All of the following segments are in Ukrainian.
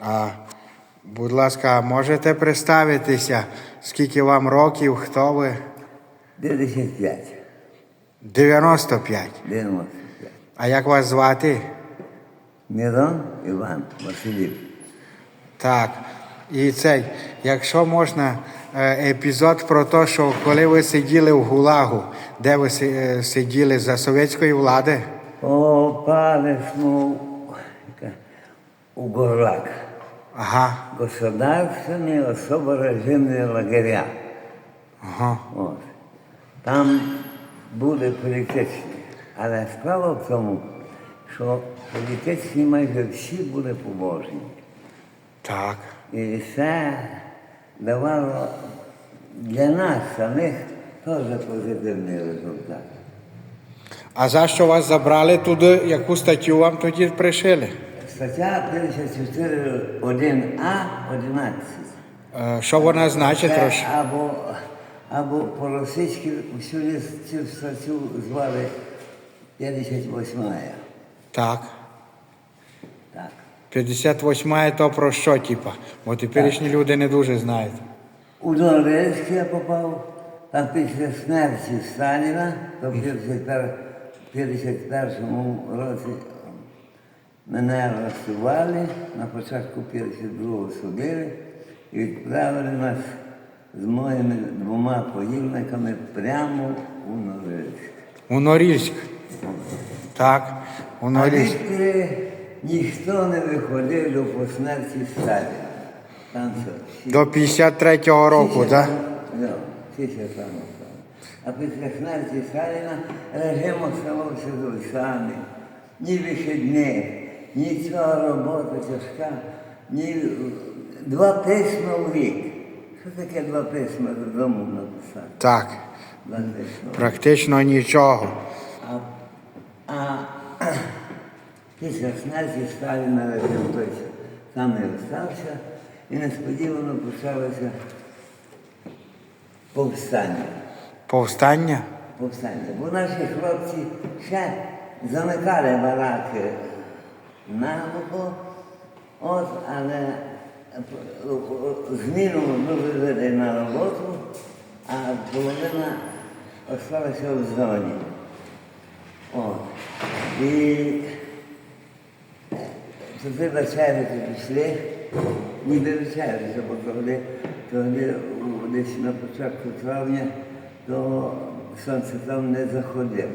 А, будь ласка, можете представитися, скільки вам років, хто ви? 55. 95. 95. А як вас звати? Мирон Іван Василів. Так. І цей, якщо можна, е, епізод про те, що коли ви сиділи в Гулагу, де ви е, сиділи за совєтської влади? Попали мы у Горлак. Ага. Государственные особо режимные лагеря. Ага. От. Там були політичні. Але справа в тому, що політичні майже всі були побожні. Так. І це давало для нас самих теж позитивний результат. А за що вас забрали туди? Яку статтю вам тоді пришили? Стаття 54.1а 11. Е, Що вона значить? Трошки? або, або по-російськи всю цю статтю звали 58. Так. Так. 58 то про що, типа? Бо теперішні люди не дуже знають. У Донецьк я попав, там після смерті Сталіна, то в 51 році мене арестували, на початку 52-го судили і відправили нас з моїми двома поїльниками прямо у Норильськ. У Норільськ. Так, у А Норільськ. ніхто не виходив до по смерті Сталіна. До 53-го року, так? Да, всі там. А після смерті Сталіна режим оставався самий. Ні вихідних, ні цього робота тяжка, ні два письма в рік. Що таке два письма додому написати? Так. Два письма. Практично нічого. А, а після смерті Сталіна режим той самий остався і несподівано почалося повстання. Повстання? повстання. Бо наші хлопці ще замикали бараки наглухо, от, але зміну ми вивели на роботу, а половина залишилася в зоні. От. І туди вечеряти пішли, ніби вечеряти, бо тоді у- десь на початку травня, то сонце там не заходило.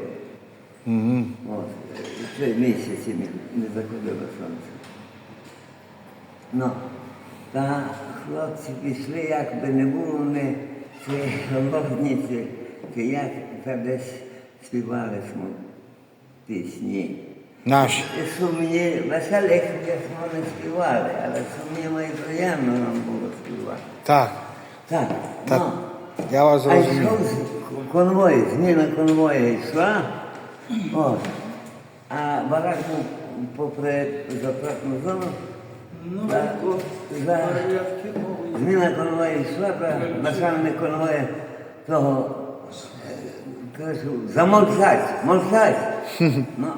Угу. От, три місяці не, заходило сонце. Ну, та хлопці пішли, як би не було, вони ці голодні, ці, ці як та десь співали смо пісні. Наші. І сумні, веселих ясно не співали, але сумні і приємно нам було співати. Так. Так, Так, ну. Я вас А йшов конвой, зміна конвою йшла, от, а барак був попри запретну зону, за, за, зміна конвою йшла, начальник конвою того е, кажу, замовчать, мовчать. Ну,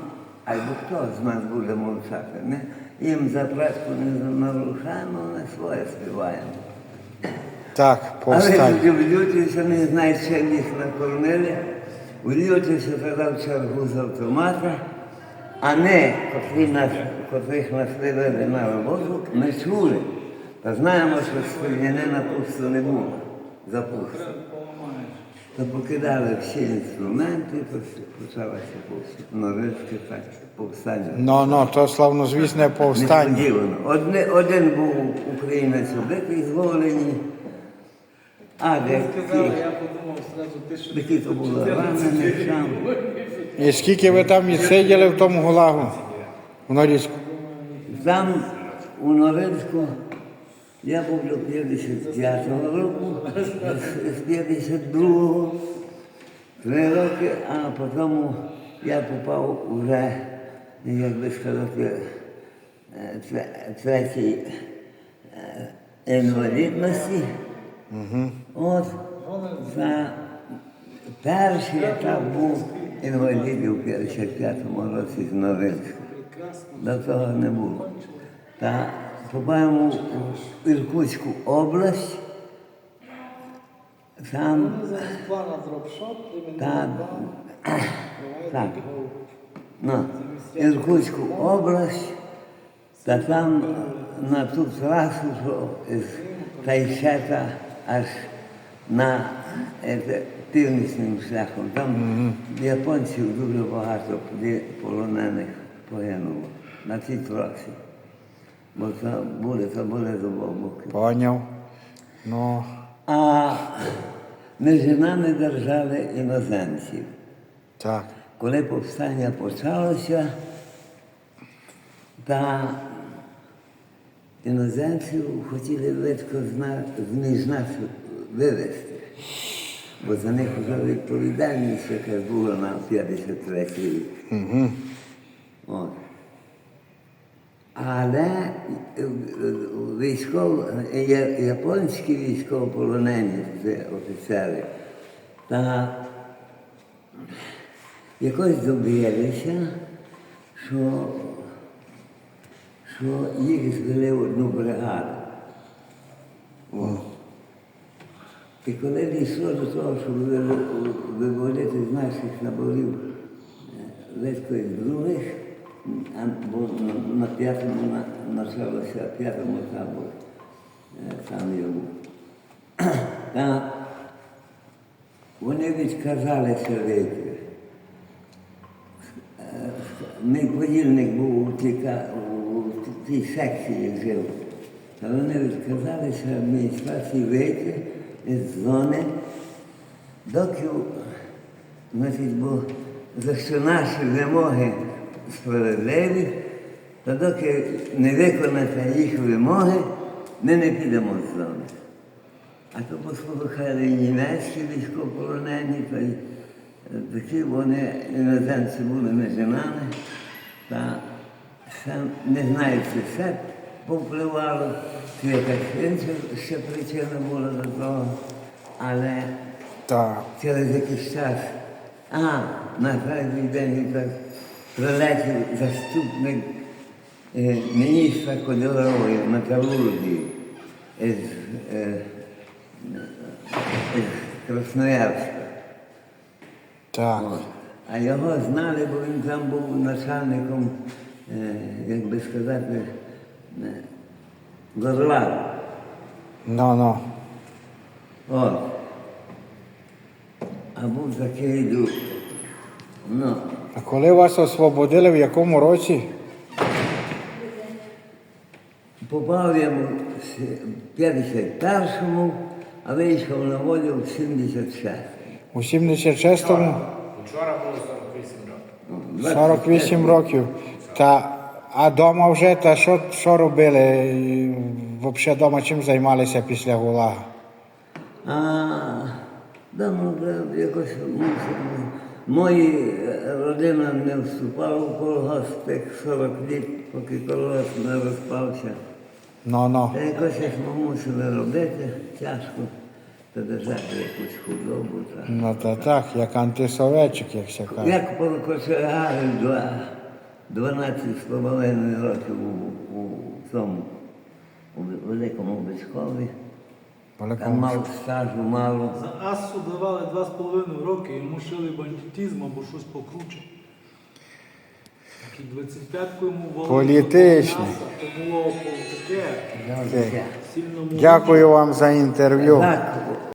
а й хто з нас буде мовчати? Ми їм запретку не нарушаємо, ми своє співаємо. Так, Але повстання. люди Лютівці не знають, чим їх накормили. У Лютівці подав чергу з автомата, а ми, котрі нас, котрих нас вивели на роботу, ми чули. Та знаємо, що стрілянина пусто не було запусто. То покидали всі інструменти, то почалося норильське так, повстання. Ну, ну, то славнозвісне повстання. Несподівано. Один був українець убитий зволені, а де Сказали, я подумав сразу, ти що такі то були ранені там. І скільки ви там відсиділи в тому гулагу? В Норільську? Там у Норильську я був до 55-го року, з 52-го, три роки, а потім я попав уже, як би сказати, е, тре- третій е, інвалідності. От за перший етап був інвалідів у 55-му році з Норильська. До того не було. Та попаємо в Іркутську область. Там дропшоп, Так. На Іркутську область, та там на ту трасу, що з Тайшета аж на північним шляхом. Там японців дуже багато полонених погинуло на цій трасі. Бо це були, це були з обох. Поняв. Ну, А між нами держали іноземців. так. Коли повстання почалося, та іноземців хотіли зна- зміж нас вивезти, бо за них вже відповідальність яка була на 53 рік. От. Але е, військов, японські військовополонені це офіцери, та якось добилися, що, що їх звели в одну бригаду. О. І коли дійшло до того, щоб виводити з наших наборів легко із других, бо на, п'ятому почалося п'ятому таборі, е, там йому. Та вони відказалися вийти. Е, Мій подільник був у тій секції жив. Та вони відказалися адміністрації вийти із зони, доки, значить, бо за що наші вимоги справедливі, то доки не виконати їх вимоги, ми не підемо з зони. А то послухали і німецькі військовополонені, то й е, такі вони іноземці були між нами. Та ще не знаю, чи все повпливало, чи якась інша ще причина була до того. Але Так. через якийсь час, а на третій день якраз прилетів заступник е, міністра кольорової металургії із, е, Красноярська. Так. От. А його знали, бо він там був начальником, як би сказати, е, Ну, ну. От. А був такий дух. Ну, А коли вас освободили, в якому році? попав я в 51-му, а вийшов на волю в 76-му. У 76-му? Вчора було 48 років. Ну, 48 років. Та, а дома вже, та що, що робили? Взагалі вдома чим займалися після ГУЛАГа? А, да, ну, якось. Мої е, родина не вступала в колгосп тих 40 літ, поки колгосп не розпався. Ну, ну. Та якось як ми мусили робити, тяжко, та держати якусь худобу. Та. Ну, та так, як антисоветчик, як се каже. Як покочегарив два, 12 з половиною років у, у цьому, у великому Бичкові. Там мав стажу мало. За Асу давали 2,5 роки, йому шили бандитизм або щось покруче. Так і 25-ку йому валили. Політичний. То було таке Дякую вам за інтерв'ю.